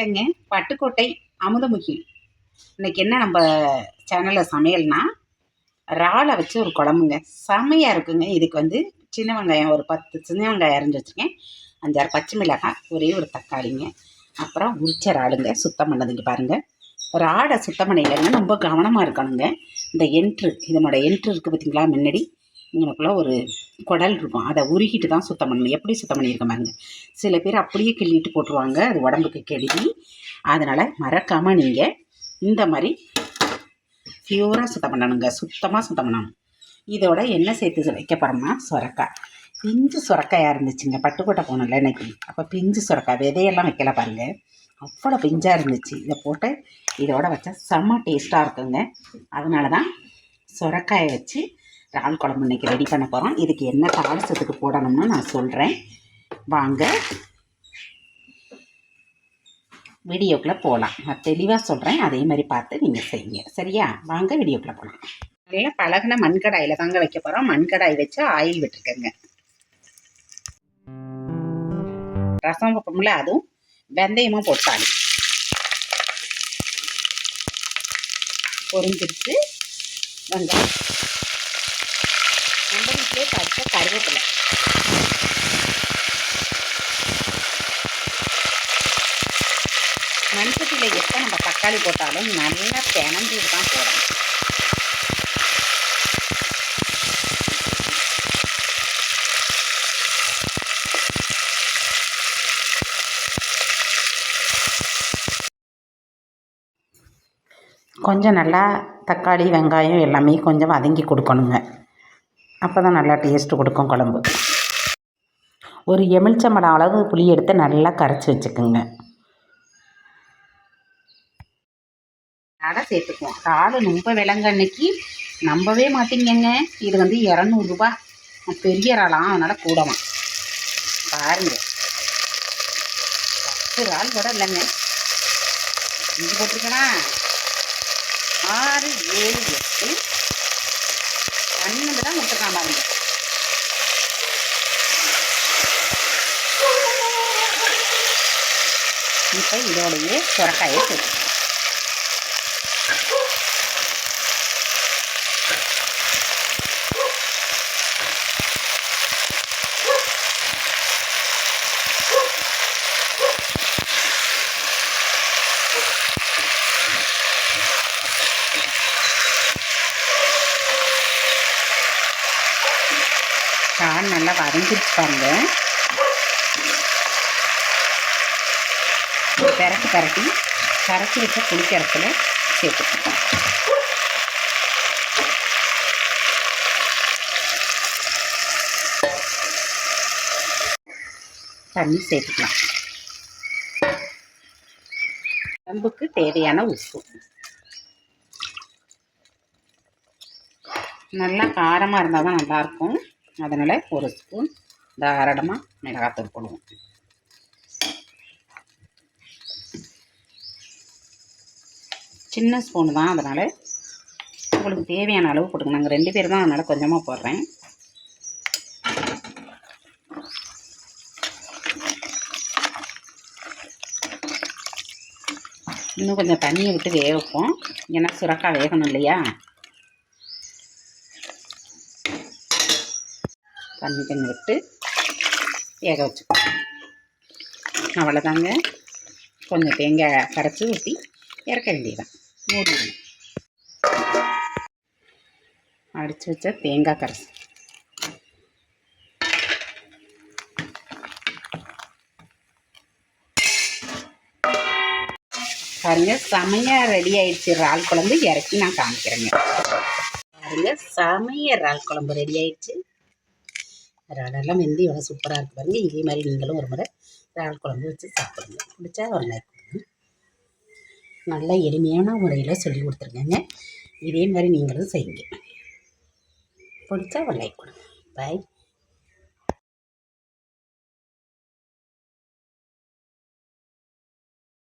வணக்கங்க. பட்டுக்கோட்டை அமுதமுகி. இன்னைக்கு என்ன நம்ம சேனலில் சமையல்னா இறாலை வச்சு ஒரு குழம்புங்க. செமையாக இருக்குங்க. இதுக்கு வந்து சின்ன வெங்காயம் ஒரு பத்து சின்ன வெங்காயம் அரைஞ்சி வச்சுருக்கேன். அஞ்சாறு பச்சை மிளகாய் ஒரே ஒரு தக்காளிங்க. அப்புறம் உரிச்ச இறாலுங்க சுத்தம் பண்ணதுங்க பாருங்கள் ராடை சுத்தம் பண்ணிடலங்க ரொம்ப கவனமாக இருக்கணுங்க. இந்த என்ட்ரு இதனோட என்ட்ரு இருக்குது பார்த்தீங்களா முன்னாடி. இங்கனக்குள்ள ஒரு குடல் இருக்கும். அதை உருகிட்டு தான் சுத்தம் பண்ணணும். எப்படி சுத்தம் பண்ணியிருக்க பாருங்க. சில பேர் அப்படியே கிள்ளிட்டு போட்டுருவாங்க. அது உடம்புக்கு கெடுதி. அதனால் மறக்காமல் நீங்கள் இந்த மாதிரி பியூராக சுத்தம் பண்ணணுங்க. சுத்தமாக சுத்தம் பண்ணணும். இதோட என்ன சேர்த்து வைக்க போகிறோம்னா சுரக்காய். பிஞ்சு சுரக்காயாக இருந்துச்சுங்க. பட்டுக்கோட்டை போகணும்ல இன்னைக்கு. அப்போ பிஞ்சு சுரக்காய் விதையெல்லாம் வைக்கல பாருங்கள் அவ்வளோ பிஞ்சாக இருந்துச்சு. இதை போட்டு இதோட வச்சா செம்ம டேஸ்ட்டாக இருக்குங்க. அதனால தான் சுரக்காயை வச்சு இறால் குழம்பு இன்றைக்கி ரெடி பண்ண போகிறோம் இதுக்கு என்ன தாளசத்துக்கு போடணும்னு நான் சொல்கிறேன் வாங்க. வீடியோக்குள்ளே போகலாம் நான் தெளிவாக சொல்கிறேன் அதே மாதிரி பார்த்து நீங்கள் செய்யுங்க. சரியா? வாங்க வீடியோக்குள்ளே போகலாம் நல்லா பழகின மண்கடாயில் தாங்க வைக்க போகிறோம் மண்கடாய் வச்சு ஆயில் விட்டுருக்கேங்க. ரசம் வைப்போம்ல அதுவும் வெந்தயமும் போட்டாலும். பொறிஞ்சிருச்சு வெங்காயம் நம்ம வீட்டிலே பறித்த கருவேப்பிலை. மண்சட்டியில் எப்போ நம்ம தக்காளி போட்டாலும் நல்லா பிணைஞ்சிட்டு தான் போடணும் கொஞ்சம் நல்லா தக்காளி வெங்காயம் எல்லாமே கொஞ்சம் வதங்கி கொடுக்கணுங்க. அப்போ தான் நல்லா டேஸ்ட்டு கொடுக்கும் குழம்பு. ஒரு எலுமிச்சம்பழம் அளவு புளி எடுத்து நல்லா கரைச்சி வச்சுக்கோங்க. அடை சேர்த்துக்குவோம். இறால் ரொம்ப விலங்க அன்னைக்கு நம்பவே மாட்டீங்கங்க. இது வந்து இரநூறுபா பெரிய இறாலாம் அதனால் கூடவாம் பாருங்க. பத்து இறால் கூட இல்லைங்க. இஞ்சி போட்டிருக்கேனா? ஆறு ஏழு எட்டு தான் கொடுத்துருக்கான் பாருங்க இப்போ இதோடைய சுரக்காயை சேர்த்து நல்லா வதங்கிடுச்சு பாருங்க. பெரட்டி பெரட்டி கரைச்சி வச்ச புளிக்கரத்தில் சேர்த்துக்கிட்டோம் தண்ணி சேர்த்துக்கலாம். உடம்புக்கு தேவையான உப்பு. நல்லா காரமாக இருந்தால் தான் நல்லாயிருக்கும். அதனால் ஒரு ஸ்பூன் தாராளமாக மிளகாத்தூள் போடுவோம். சின்ன ஸ்பூன் தான் அதனால் உங்களுக்கு தேவையான அளவு போட்டுங்க நாங்கள் ரெண்டு பேர் தான் அதனால் கொஞ்சமாக போடுறேன். இன்னும் கொஞ்சம் தண்ணியை விட்டு வேகப்போம் ஏன்னா சுரக்காய் வேகணும் இல்லையா? தண்ணி கொஞ்சம் விட்டு வேக வச்சுக்கோம் அவ்வளோதாங்க. கொஞ்சம் தேங்காய் கரைச்சி ஊற்றி இறக்க வேண்டியதான் மூடிடணும் அடித்து வச்ச தேங்காய் கரைச்சி பாருங்க செமையாக ரெடி ஆயிடுச்சு. இறால் குழம்பு இறக்கி நான் காமிக்கிறேங்க. பாருங்க செமைய இறால் குழம்பு ரெடி ஆயிடுச்சு. இறாலெல்லாம் வெந்தி எவ்வளோ சூப்பராக இருக்கு பாருங்க. இதே மாதிரி நீங்களும் ஒரு முறை இறால் குழம்பு வச்சு சாப்பிடுங்க. பிடிச்சா ஒரு லைக் கொடுங்க. எளிமையான முறையில் சொல்லி கொடுத்துருக்கேங்க. இதே மாதிரி நீங்களும் செய்யுங்க. பிடிச்சா ஒரு லைக் கொடுங்க. பாய்